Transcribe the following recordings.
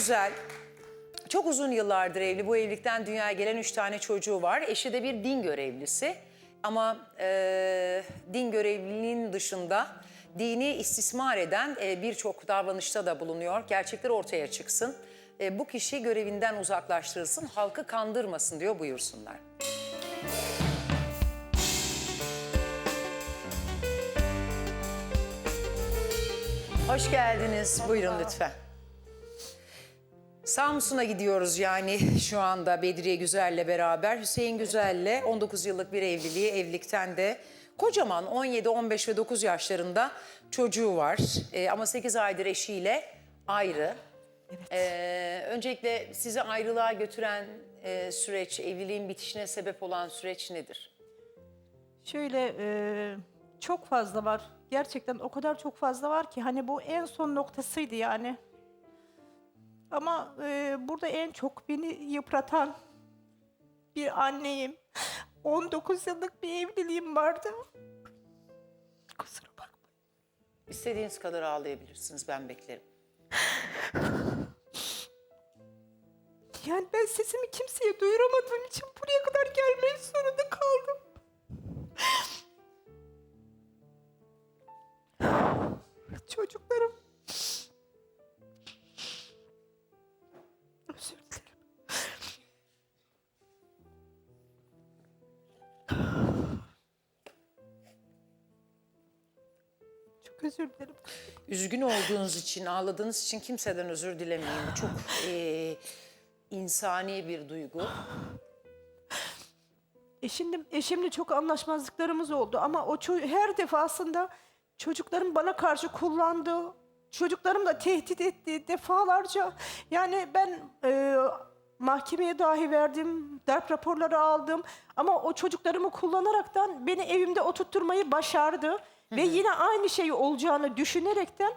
güzel. Çok uzun yıllardır evli. Bu evlilikten dünyaya gelen üç tane çocuğu var. Eşi de bir din görevlisi. Ama e, din görevliliğinin dışında dini istismar eden e, birçok davranışta da bulunuyor. Gerçekler ortaya çıksın. E, bu kişi görevinden uzaklaştırılsın, halkı kandırmasın diyor buyursunlar. Hoş geldiniz. Buyurun lütfen. Samsun'a gidiyoruz yani şu anda Bedriye Güzel'le beraber. Hüseyin Güzel'le 19 yıllık bir evliliği, evlilikten de kocaman 17, 15 ve 9 yaşlarında çocuğu var. Ee, ama 8 aydır eşiyle ayrı. Ee, öncelikle sizi ayrılığa götüren e, süreç, evliliğin bitişine sebep olan süreç nedir? Şöyle e, çok fazla var. Gerçekten o kadar çok fazla var ki hani bu en son noktasıydı yani. Ama e, burada en çok beni yıpratan bir anneyim. 19 yıllık bir evliliğim vardı. Kusura bakma. İstediğiniz kadar ağlayabilirsiniz, ben beklerim. Yani ben sesimi kimseye duyuramadığım için buraya kadar gelmek zorunda kaldım. Çocuklarım. Özür dilerim. Üzgün olduğunuz için, ağladığınız için kimseden özür dilemeyin. Bu çok eee, insani bir duygu. Eşimle, eşimle çok anlaşmazlıklarımız oldu ama o ço- her defasında çocuklarım bana karşı kullandı. Çocuklarım da tehdit etti defalarca. Yani ben e, mahkemeye dahi verdim, darp raporları aldım. Ama o çocuklarımı kullanaraktan beni evimde oturtturmayı başardı. Ve yine aynı şey olacağını düşünerekten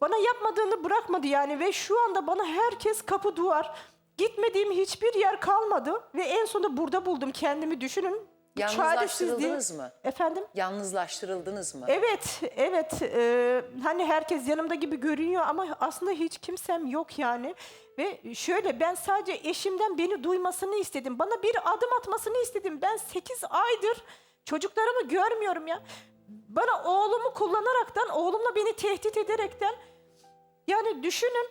bana yapmadığını bırakmadı yani. Ve şu anda bana herkes kapı duvar. Gitmediğim hiçbir yer kalmadı. Ve en sonunda burada buldum kendimi düşünün. Bu Yalnızlaştırıldınız mı? Efendim? Yalnızlaştırıldınız mı? Evet, evet. Ee, hani herkes yanımda gibi görünüyor ama aslında hiç kimsem yok yani. Ve şöyle ben sadece eşimden beni duymasını istedim. Bana bir adım atmasını istedim. Ben 8 aydır çocuklarımı görmüyorum ya. Bana oğlumu kullanaraktan, oğlumla beni tehdit ederekten yani düşünün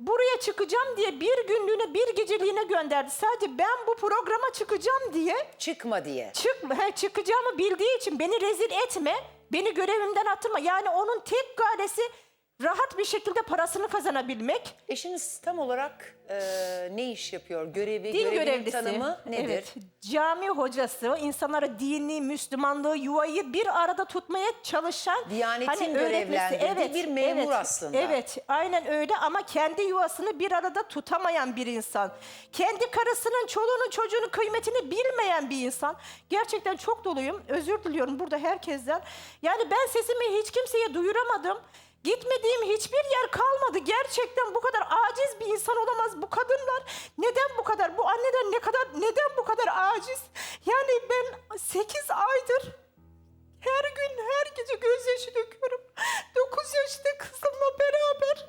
buraya çıkacağım diye bir günlüğüne bir geceliğine gönderdi. Sadece ben bu programa çıkacağım diye Çıkma diye. Çıkma, he, çıkacağımı bildiği için beni rezil etme, beni görevimden atırma. Yani onun tek gayesi rahat bir şekilde parasını kazanabilmek. Eşiniz tam olarak eee, ne iş yapıyor? Görevi, Din görevinin görevlisi. tanımı nedir? Evet, cami hocası, insanlara dini, Müslümanlığı, yuvayı bir arada tutmaya çalışan... Diyanetin öğretmesi. görevlendirdiği bir memur evet, aslında. Evet, aynen öyle ama kendi yuvasını bir arada tutamayan bir insan. Kendi karısının, çoluğunun, çocuğunun kıymetini bilmeyen bir insan. Gerçekten çok doluyum. Özür diliyorum burada herkesten. Yani ben sesimi hiç kimseye duyuramadım. Gitmediğim hiçbir yer kalmadı. Gerçekten bu kadar aciz bir insan olamaz. Bu kadınlar neden bu kadar? Bu anneler ne kadar neden bu kadar aciz? Yani ben 8 aydır her gün her gece gözyaşı döküyorum. 9 yaşında kızımla beraber.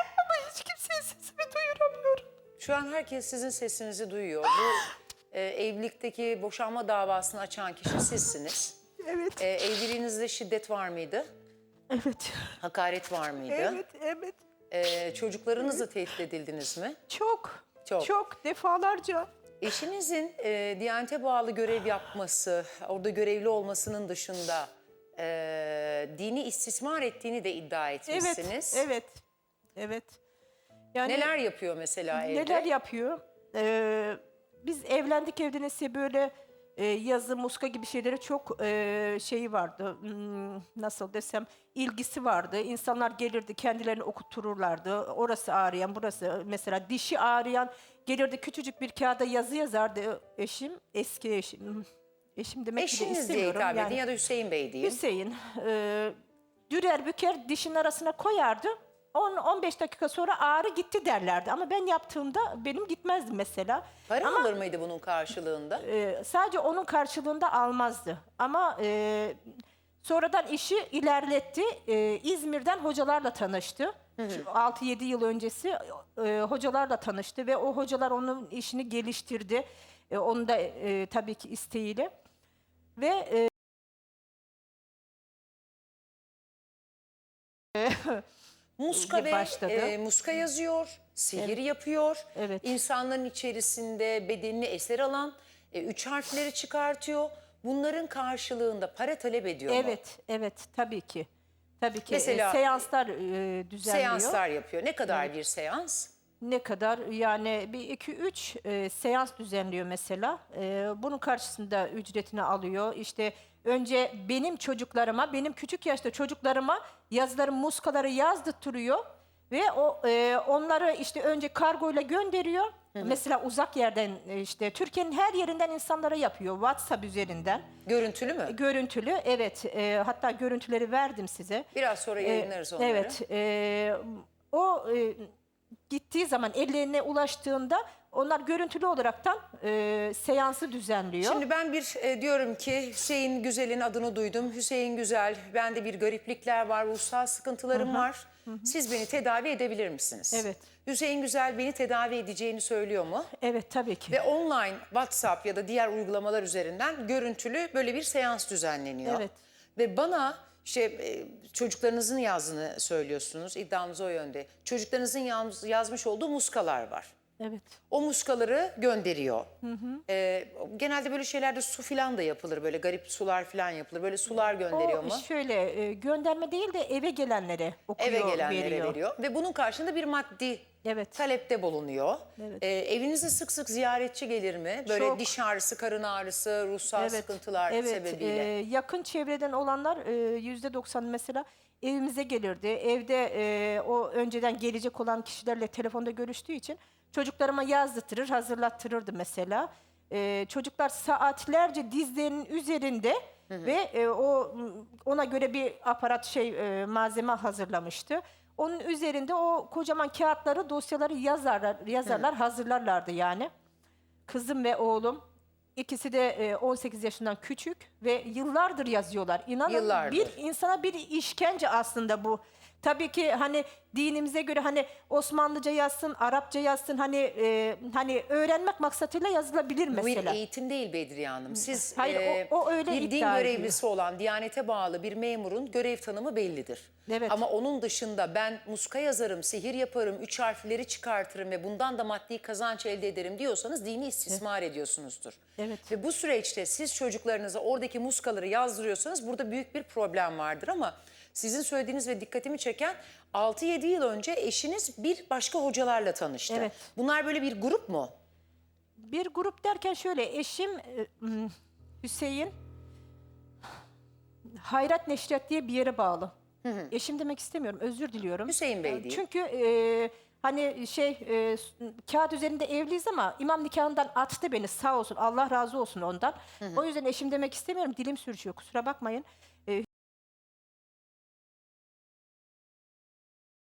Ama hiç kimseye sesimi duyuramıyorum. Şu an herkes sizin sesinizi duyuyor. Bu eee, evlilikteki boşanma davasını açan kişi sizsiniz. Evet. Eee, evliliğinizde şiddet var mıydı? Evet. Hakaret var mıydı? Evet, evet. Eee, çocuklarınızla tehdit edildiniz mi? Çok. Çok. Çok defalarca. Eşinizin e, Diyanet'e bağlı görev yapması, orada görevli olmasının dışında e, dini istismar ettiğini de iddia Evet. etmişsiniz. Evet. Evet. Yani Neler yapıyor mesela evde? Neler yapıyor? Ee, biz evlendik evlenesiye böyle e, yazı, muska gibi şeylere çok e, şeyi vardı. Hmm, nasıl desem ilgisi vardı. İnsanlar gelirdi kendilerini okuttururlardı. Orası ağrıyan, burası mesela dişi ağrıyan gelirdi küçücük bir kağıda yazı yazardı eşim. Eski eşim. Eşim demek bile Eşiniz diye istemiyorum. hitap edin yani. ya da Hüseyin Bey diyeyim. Hüseyin e, dürer büker dişin arasına koyardı. 10-15 dakika sonra ağrı gitti derlerdi. Ama ben yaptığımda benim gitmezdi mesela. Para Ama alır mıydı bunun karşılığında? e, sadece onun karşılığında almazdı. Ama e, sonradan işi ilerletti. E, İzmir'den hocalarla tanıştı. Şu 6-7 yıl öncesi e, hocalarla tanıştı ve o hocalar onun işini geliştirdi. E, onun da e, tabii ki isteğiyle. Ve e, Muska ve başladı. e, muska yazıyor, sihir yapıyor. Evet. İnsanların içerisinde bedenini eser alan e, üç harfleri çıkartıyor. Bunların karşılığında para talep ediyor mu? evet, evet tabii ki. Tabii ki Mesela- e, seanslar e, düzenliyor. Seanslar yapıyor. Ne kadar bir seans? Ne kadar? Yani bir iki üç e, seans düzenliyor mesela. E, bunun karşısında ücretini alıyor. İşte önce benim çocuklarıma, benim küçük yaşta çocuklarıma yazıları, muskaları yazdırtıyor. Ve o e, onları işte önce kargoyla gönderiyor. Mesela uzak yerden e, işte Türkiye'nin her yerinden insanlara yapıyor WhatsApp üzerinden. Görüntülü mü? Görüntülü evet e, hatta görüntüleri verdim size. Biraz sonra Ee, yayınlarız onları. Evet. e, o e, gittiği zaman ellerine ulaştığında onlar görüntülü olaraktan e, seansı düzenliyor. Şimdi ben bir e, diyorum ki Hüseyin Güzel'in adını duydum. Hüseyin Güzel, bende bir gariplikler var, ruhsal sıkıntılarım var. Siz beni tedavi edebilir misiniz? Evet. Hüseyin Güzel beni tedavi edeceğini söylüyor mu? evet tabii ki. Ve online WhatsApp ya da diğer uygulamalar üzerinden görüntülü böyle bir seans düzenleniyor. Evet. Ve bana işte e, çocuklarınızın yazdığını söylüyorsunuz. İddiamız o yönde. Çocuklarınızın yaz- yazmış olduğu muskalar var. Evet. O muskaları gönderiyor. Ee, genelde böyle şeylerde su filan da yapılır. Böyle garip sular filan yapılır. Böyle sular gönderiyor O mu? şöyle e, gönderme değil de eve gelenlere okuyor, Eve gelenlere veriyor. veriyor. Ve bunun karşılığında bir maddi Evet. talepte bulunuyor. Evet. Ee, evinize sık sık ziyaretçi gelir mi? Böyle Çok. diş ağrısı, karın ağrısı, ruhsal Evet, sıkıntılar evet, sebebiyle. e, yakın çevreden olanlar e, yüzde doksan mesela evimize gelirdi. Evde e, o önceden gelecek olan kişilerle telefonda görüştüğü için çocuklarıma yazdırtırır, hazırlattırırdı mesela. E, çocuklar saatlerce dizlerinin üzerinde ve e, o ona göre bir aparat şey e, malzeme hazırlamıştı. Onun üzerinde o kocaman kağıtları, dosyaları yazarlar, yazarlar, hazırlarlardı yani kızım ve oğlum ikisi de e, 18 yaşından küçük ve yıllardır yazıyorlar. İnanın Yıllardır. bir insana bir işkence aslında bu. Tabii ki hani dinimize göre hani Osmanlıca yazsın, Arapça yazsın hani e, hani öğrenmek maksatıyla yazılabilir Bu bir mesela. eğitim değil Bedriye Hanım. Siz Hayır, o- e, o öyle bir din iddia ediyor. görevlisi olan, Diyanete bağlı bir memurun görev tanımı bellidir. Evet. Ama onun dışında ben muska yazarım, sihir yaparım, üç harfleri çıkartırım ve bundan da maddi kazanç elde ederim diyorsanız dini istismar ediyorsunuzdur. Evet. Ve bu süreçte siz çocuklarınıza oradaki muskaları yazdırıyorsanız burada büyük bir problem vardır ama sizin söylediğiniz ve dikkatimi çeken 6-7 yıl önce eşiniz bir başka hocalarla tanıştı. Evet. Bunlar böyle bir grup mu? Bir grup derken şöyle eşim e, hmm, Hüseyin Hayrat Neşriyat diye bir yere bağlı. Eşim demek istemiyorum özür diliyorum. Hüseyin Bey değil. Çünkü e, hani şey e, kağıt üzerinde evliyiz ama imam nikahından attı beni sağ olsun Allah razı olsun ondan. O yüzden eşim demek istemiyorum dilim sürçüyor kusura bakmayın.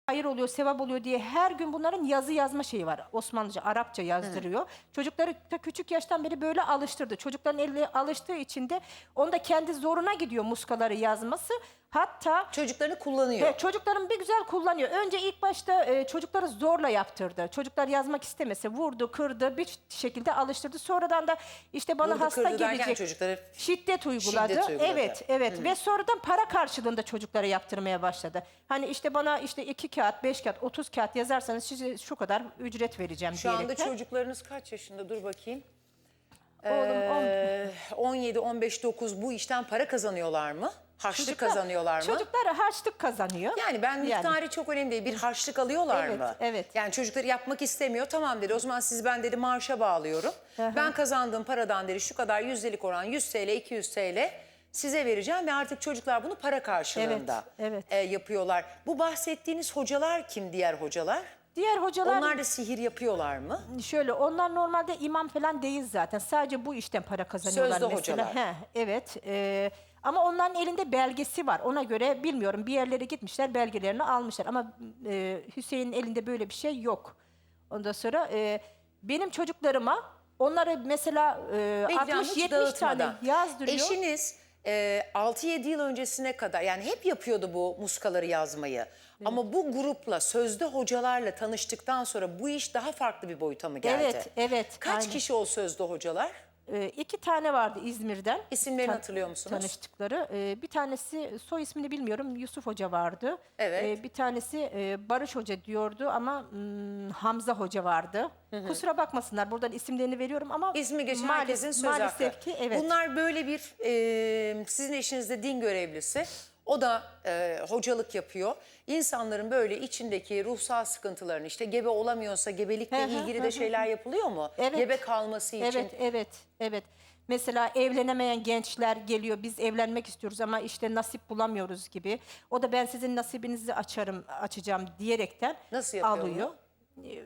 Hayır oluyor, sevap oluyor diye her gün bunların yazı yazma şeyi var. Osmanlıca, Arapça yazdırıyor. Çocukları da küçük yaştan beri böyle alıştırdı. Çocukların eline alıştığı için de onda kendi zoruna gidiyor muskaları yazması. Hatta Çocuklarını kullanıyor. Evet, çocuklarım bir güzel kullanıyor. Önce ilk başta e, çocukları zorla yaptırdı. Çocuklar yazmak istemese vurdu, kırdı, bir şekilde alıştırdı. Sonradan da işte bana Vurdu, hasta kırdı derken gelecek. çocukları Şiddet uyguladı. Şiddet uyguladı. Evet, evet. Ve sonradan para karşılığında çocuklara yaptırmaya başladı. Hani işte bana işte iki kağıt, beş kağıt, otuz kağıt yazarsanız size şu kadar ücret vereceğim Şu anda diyerekten. çocuklarınız kaç yaşında? Dur bakayım. Oğlum on- Ee, 17, 15, 9 bu işten para kazanıyorlar mı? Harçlık Çocuklar- kazanıyorlar mı? Çocuklar harçlık kazanıyor. Yani ben miktarı çok önemli değil. Bir harçlık alıyorlar Evet, mı? evet. Yani çocukları yapmak istemiyor. Tamam dedi. O zaman sizi ben dedi maaşa bağlıyorum. Ben kazandığım paradan dedi şu kadar yüzdelik oran 100 TL, 200 TL size vereceğim ve artık çocuklar bunu para karşılığında Evet, evet. e, yapıyorlar. Bu bahsettiğiniz hocalar kim diğer hocalar? Diğer hocalar Onlar da sihir yapıyorlar mı? Şöyle onlar normalde imam falan değil zaten. Sadece bu işten para kazanıyorlar Sözde mesela. hocalar. He, evet. e, ama onların elinde belgesi var. Ona göre bilmiyorum bir yerlere gitmişler belgelerini almışlar. Ama e, Hüseyin'in elinde böyle bir şey yok. Ondan sonra e, benim çocuklarıma onları mesela e, Bekleyen hiç 60-70 tane dağıtmadan. yazdırıyor. Eşiniz e, 6-7 yıl öncesine kadar yani hep yapıyordu bu muskaları yazmayı. Ama bu grupla, sözde hocalarla tanıştıktan sonra bu iş daha farklı bir boyuta mı geldi? Evet, evet, Kaç aynen. kişi o sözde hocalar? Ee, iki tane vardı İzmir'den. İsimlerini Tan- hatırlıyor musunuz? Tanıştıkları. Ee, bir tanesi soy ismini bilmiyorum. Yusuf Hoca vardı. Evet. Ee, bir tanesi e, Barış Hoca diyordu ama hmm, Hamza Hoca vardı. Kusura bakmasınlar buradan isimlerini veriyorum ama İsmi geçen maalesef- herkesin söz maalesef ki evet. Bunlar böyle bir e, sizin eşinizde din görevlisi. O da e, hocalık yapıyor. İnsanların böyle içindeki ruhsal sıkıntılarını işte gebe olamıyorsa gebelikle ilgili de şeyler yapılıyor mu? Evet. Gebe kalması için. Evet, evet, evet. Mesela evlenemeyen gençler geliyor. Biz evlenmek istiyoruz ama işte nasip bulamıyoruz gibi. O da ben sizin nasibinizi açarım, açacağım diyerekten Nasıl yapıyor alıyor.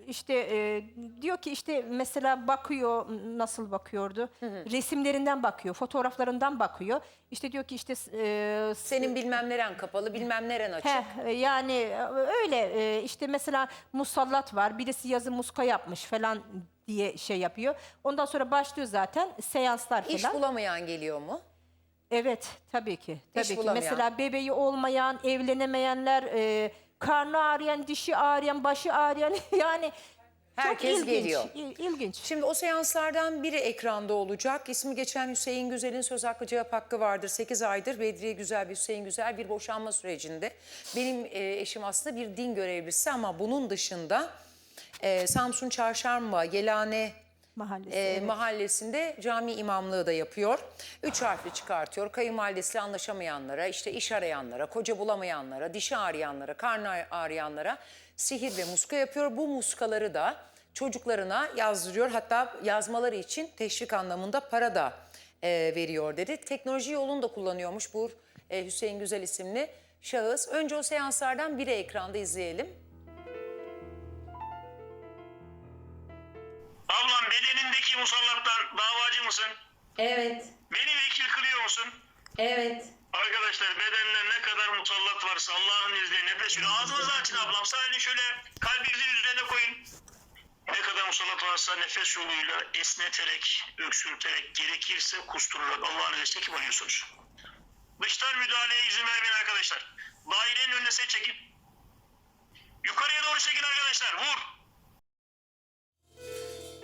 İşte e, diyor ki işte mesela bakıyor nasıl bakıyordu? Resimlerinden bakıyor, fotoğraflarından bakıyor. İşte diyor ki işte e, Senin bilmem neren kapalı, bilmem neren açık. Heh, yani e, öyle e, işte mesela musallat var. Birisi yazı muska yapmış falan diye şey yapıyor. Ondan sonra başlıyor zaten seanslar İş falan. bulamayan geliyor mu? Evet tabii ki. Tabii ki. bulamayan. Mesela bebeği olmayan, evlenemeyenler, e, karnı ağrıyan, dişi ağrıyan, başı ağrıyan yani Herkes çok ilginç. geliyor. il- ilginç. Şimdi o seanslardan biri ekranda olacak. İsmi geçen Hüseyin Güzel'in söz hakkı cevap hakkı vardır. 8 aydır Bedriye Güzel bir Hüseyin Güzel bir boşanma sürecinde. Benim e, eşim aslında bir din görevlisi ama bunun dışında e, Samsun Çarşamba, Yelane Mahallesi. e, evet. mahallesinde cami imamlığı da yapıyor. Üç harfli çıkartıyor. Kayınvalidesiyle anlaşamayanlara, işte iş arayanlara, koca bulamayanlara, dişi ağrıyanlara, karnı ağrıyanlara sihir ve muska yapıyor. Bu muskaları da çocuklarına yazdırıyor. Hatta yazmaları için teşvik anlamında para da e, veriyor dedi. Teknoloji yolunu da kullanıyormuş bu e, Hüseyin Güzel isimli şahıs. Önce o seanslardan biri ekranda izleyelim. Ablam bedenindeki musallattan davacı mısın? Evet, Beni vekil kılıyor musun? evet. Arkadaşlar bedende ne kadar musallat varsa Allah'ın izniyle nefes yolu. Ağzınızı açın ablam. Sadece şöyle kalbinizin üzerine koyun. Ne kadar musallat varsa nefes yoluyla esneterek, öksürterek, gerekirse kusturarak Allah'ın izniyle çekip alıyorsunuz. Dıştan müdahaleye izin vermeyin arkadaşlar. Dairenin önüne set çekin. Yukarıya doğru çekin arkadaşlar. Vur.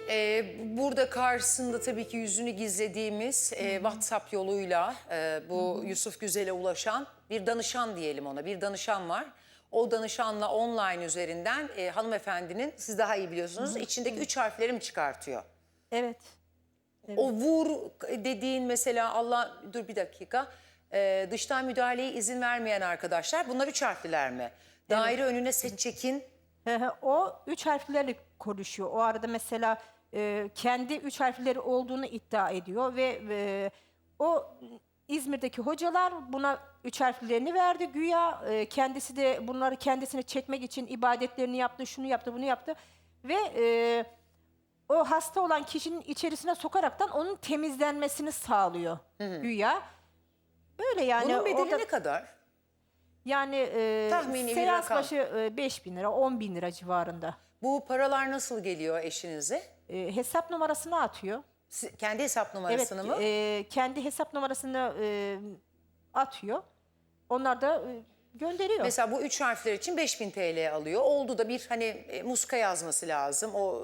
Ee, burada karşısında tabii ki yüzünü gizlediğimiz e, WhatsApp yoluyla e, bu Yusuf Güzel'e ulaşan bir danışan diyelim ona. Bir danışan var. O danışanla online üzerinden e, hanımefendinin siz daha iyi biliyorsunuz içindeki üç harfleri mi çıkartıyor? Evet. O vur dediğin mesela Allah dur bir dakika e, dıştan müdahaleye izin vermeyen arkadaşlar bunlar üç harfliler mi? Daire önüne set çekin. Hı hı, o üç harflerle konuşuyor. O arada mesela e, kendi üç harfleri olduğunu iddia ediyor ve e, o İzmir'deki hocalar buna üç harflerini verdi güya. E, kendisi de bunları kendisine çekmek için ibadetlerini yaptı, şunu yaptı, bunu yaptı ve e, o hasta olan kişinin içerisine sokaraktan onun temizlenmesini sağlıyor güya. Böyle yani Bunun bedeli orada- ne kadar? yani e, Tahmini bir seans rakam. başı e, 5 bin lira, 10 bin lira civarında. Bu paralar nasıl geliyor eşinize? E, hesap numarasını atıyor. Si- Kendi hesap numarasını mı? e, kendi hesap numarasını e, atıyor. Onlar da e, gönderiyor. Mesela bu üç harfler için 5000 TL alıyor. Oldu da bir hani e, muska yazması lazım. O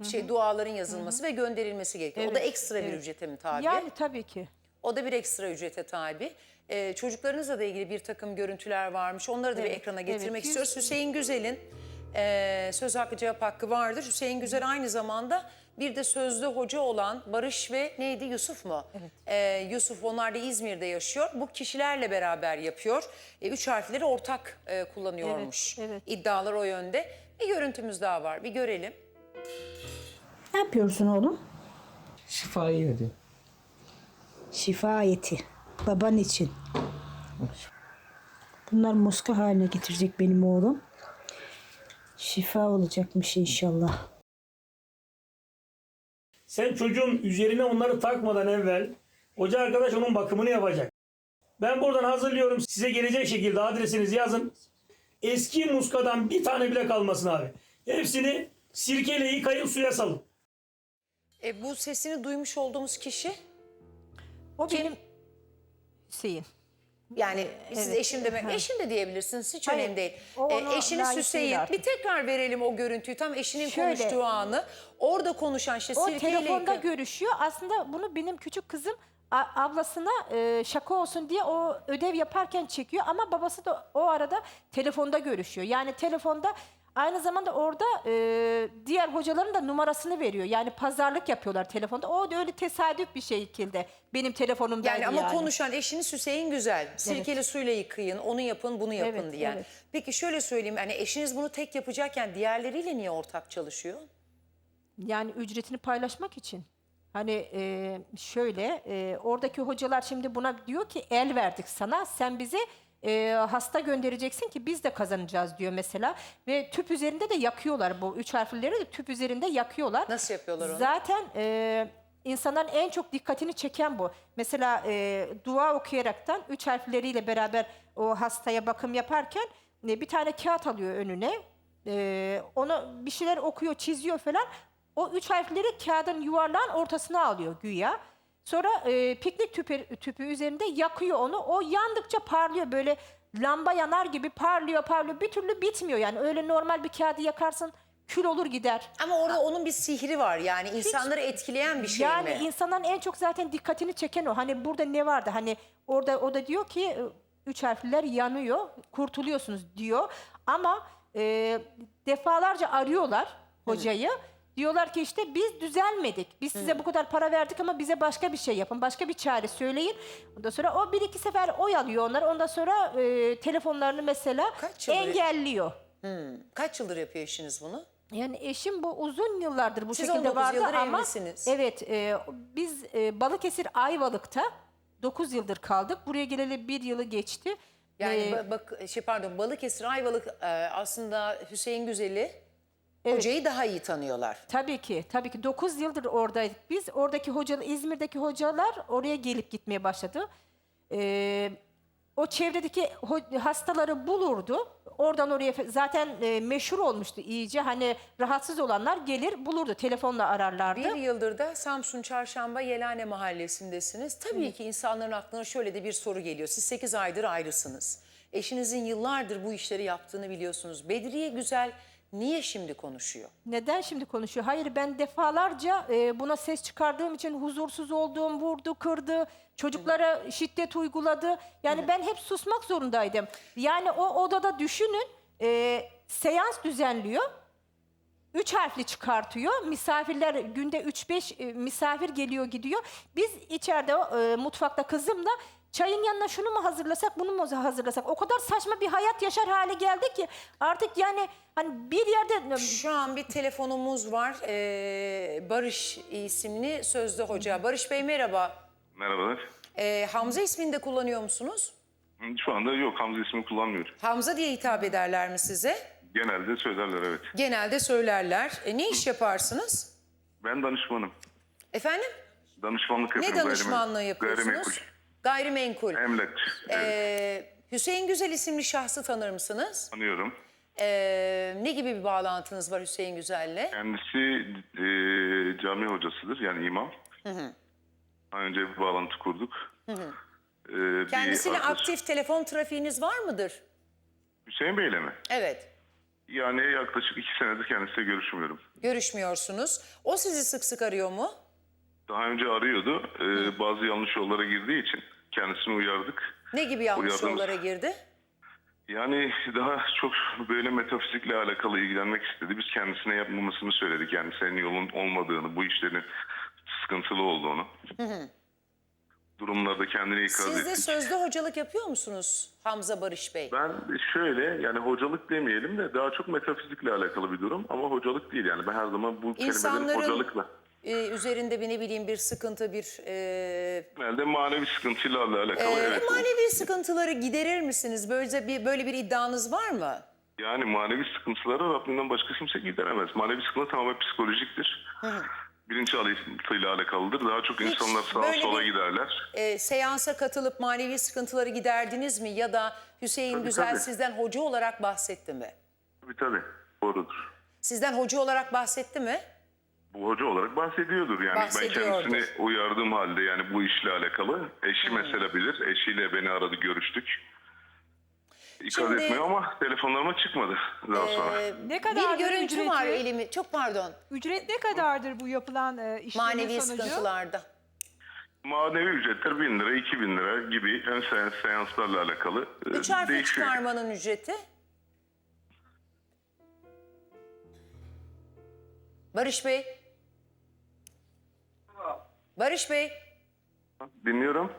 e, şey duaların yazılması ve gönderilmesi gerekiyor. o da Evet, ekstra bir ücrete mi tabi? yani tabii ki. O da bir ekstra ücrete tabi. Ee, çocuklarınızla da ilgili bir takım görüntüler varmış. Onları da bir Evet, ekrana getirmek evet. istiyoruz. Hüseyin Güzel'in e, söz hakkı cevap hakkı vardır. Hüseyin Güzel aynı zamanda bir de sözlü hoca olan Barış ve neydi Yusuf mu? Evet. Ee, Yusuf onlar da İzmir'de yaşıyor. Bu kişilerle beraber yapıyor. E, üç harfleri ortak e, kullanıyormuş. Evet, evet. İddialar o yönde. Bir görüntümüz daha var. Bir görelim. Ne yapıyorsun oğlum? Şifayı yedi. Şifa ayeti. Baban için. Bunlar muska haline getirecek benim oğlum. Şifa olacakmış inşallah. Sen çocuğun üzerine onları takmadan evvel hoca arkadaş onun bakımını yapacak. Ben buradan hazırlıyorum size gelecek şekilde adresinizi yazın. Eski muskadan bir tane bile kalmasın abi. Hepsini sirkeyle yıkayın suya salın. E, bu sesini duymuş olduğumuz kişi O benim Hüseyin. Yani siz evet. eşim demek, Ha. eşim de diyebilirsiniz hiç Hayır, önemli değil. o E, ona eşiniz layık artık. bir tekrar verelim o görüntüyü. Tam eşinin Şöyle. konuştuğu anı. Orada konuşan işte O sirkeyle telefonda görüşüyor. Aslında bunu benim küçük kızım a- ablasına e, şaka olsun diye o ödev yaparken çekiyor ama babası da o arada telefonda görüşüyor. Yani telefonda aynı zamanda orada e, diğer hocaların da numarasını veriyor. Yani pazarlık yapıyorlar telefonda. O da öyle tesadüf bir şekilde benim telefonumdaydı Yani yani. ama konuşan eşiniz Hüseyin Güzel. Sirkeli suyla yıkayın, onu yapın, bunu yapın Evet, diyen. evet. Peki şöyle söyleyeyim, hani eşiniz bunu tek yapacakken diğerleriyle niye ortak çalışıyor? Yani ücretini paylaşmak için. Hani e, şöyle e, oradaki hocalar şimdi buna diyor ki el verdik sana sen bize e, hasta göndereceksin ki biz de kazanacağız diyor mesela. Ve tüp üzerinde de yakıyorlar bu üç harflileri de tüp üzerinde yakıyorlar. Nasıl yapıyorlar onu? Zaten e, insanların en çok dikkatini çeken bu. Mesela e, dua okuyaraktan üç harfleriyle beraber o hastaya bakım yaparken e, bir tane kağıt alıyor önüne. E, onu bir şeyler okuyor, çiziyor falan. O üç harfleri kağıdın yuvarlağın ortasına alıyor güya. Sonra e, piknik tüpü, tüpü üzerinde yakıyor onu. O yandıkça parlıyor böyle lamba yanar gibi parlıyor parlıyor. Bir türlü bitmiyor yani. Öyle normal bir kağıdı yakarsın kül olur gider. Ama orada onun bir sihri var yani insanları etkileyen bir şey yani mi? insanların en çok zaten dikkatini çeken o. Hani burada ne vardı? Hani orada o da diyor ki e, üç harfler yanıyor, kurtuluyorsunuz diyor. Ama e, defalarca arıyorlar hocayı. Diyorlar ki işte biz düzelmedik. Biz size bu kadar para verdik ama bize başka bir şey yapın. Başka bir çare söyleyin. Ondan sonra o bir iki sefer oy alıyor onlar. Ondan sonra e, telefonlarını mesela Kaç yıldır- engelliyor. Hmm. Kaç yıldır yapıyor eşiniz bunu? Yani eşim bu uzun yıllardır bu Siz şekilde 19 vardı yıldır ama evlisiniz. evet e, biz e, Balıkesir Ayvalık'ta 9 yıldır kaldık. Buraya geleli bir yılı geçti. Yani Ee, ba- bak şey pardon Balıkesir Ayvalık e, aslında Hüseyin Güzel'i Evet. hocayı daha iyi tanıyorlar. Tabii ki, tabii ki 9 yıldır oradaydık. Biz oradaki hocalar, İzmir'deki hocalar oraya gelip gitmeye başladı. Ee, o çevredeki hastaları bulurdu. Oradan oraya zaten e, meşhur olmuştu iyice. Hani rahatsız olanlar gelir bulurdu. Telefonla ararlardı. Bir yıldır da Samsun Çarşamba Yelane Mahallesi'ndesiniz. Tabii ki insanların aklına şöyle de bir soru geliyor. Siz 8 aydır ayrısınız. Eşinizin yıllardır bu işleri yaptığını biliyorsunuz. Bedriye Güzel niye şimdi konuşuyor? Neden şimdi konuşuyor? Hayır ben defalarca e, buna ses çıkardığım için huzursuz olduğum, vurdu, kırdı, çocuklara şiddet uyguladı. Yani ben hep susmak zorundaydım. Yani o odada düşünün e, seans düzenliyor. Üç harfli çıkartıyor. Misafirler günde 3-5 e, misafir geliyor gidiyor. Biz içeride e, mutfakta kızımla çayın yanına şunu mu hazırlasak bunu mu hazırlasak? O kadar saçma bir hayat yaşar hale geldi ki artık yani hani bir yerde Şu an bir telefonumuz var. Ee, Barış isimli sözde hoca. Barış Bey merhaba. Merhabalar. Ee, Hamza ismini de kullanıyor musunuz? Şu anda yok Hamza ismini kullanmıyorum. Hamza diye hitap ederler mi size? Genelde söylerler evet. Genelde söylerler. E, ne iş yaparsınız? Ben danışmanım. Efendim? Danışmanlık Ne yapıyorum. danışmanlığı gayrimen- yapıyorsunuz? Gayrimenkul. Gayrimenkul. Emlakçı. Evet, Ee, Hüseyin Güzel isimli şahsı tanır mısınız? tanıyorum. Ee, ne gibi bir bağlantınız var Hüseyin Güzel'le? Kendisi e, cami hocasıdır yani imam. Daha önce bir bağlantı kurduk. Ee, bir Kendisiyle arkadaş- aktif telefon trafiğiniz var mıdır? Hüseyin Bey'le mi? Evet. Yani yaklaşık iki senedir kendisiyle görüşmüyorum. Görüşmüyorsunuz. O sizi sık sık arıyor mu? Daha önce arıyordu. Ee, bazı yanlış yollara girdiği için kendisini uyardık. Ne gibi yanlış Uyardınız. yollara girdi? Yani daha çok böyle metafizikle alakalı ilgilenmek istedi. Biz kendisine yapmamasını söyledik. Yani senin yolun olmadığını, bu işlerin sıkıntılı olduğunu. Durumlarda kendine ikaz Siz de ettik. sözde hocalık yapıyor musunuz Hamza Barış Bey? Ben şöyle yani hocalık demeyelim de daha çok metafizikle alakalı bir durum ama hocalık değil yani ben her zaman bu kelimeleri İnsanların- hocalıkla Ee, üzerinde bir ne bileyim bir sıkıntı, bir e, genelde manevi sıkıntıyla alakalı e, evet. manevi sıkıntıları giderir misiniz? Böyle bir böyle bir iddianız var mı? Yani manevi sıkıntıları Rabbinden başka kimse gideremez. Manevi sıkıntı tamamen psikolojiktir. Bilinçaltıyla alakalıdır. Daha çok Hiç insanlar sağa böyle sola bir- giderler. E, seansa katılıp manevi sıkıntıları giderdiniz mi? Ya da Hüseyin Tabii, Güzel tabii. sizden hoca olarak bahsetti mi? Tabii tabii. Doğrudur. Sizden hoca olarak bahsetti mi? Bu hoca olarak bahsediyordur. Yani ben kendisini uyardığım halde yani bu işle alakalı. Eşi mesela bilir. Eşiyle beni aradı görüştük. İkaz Şimdi- etmiyor ama telefonlarıma çıkmadı daha sonra. Ee, Ne kadar bir görüntü ücreti? var elimi. Çok pardon. Ücret ne kadardır bu yapılan e, işlemin Manevi sonucu? sıkıntılarda. Manevi ücretler 1000 lira, 2000 lira gibi ön seans, seanslarla alakalı e, Üç harfli değişiyor. çıkarmanın ücreti. Barış Bey. Barış Bey. Dinliyorum.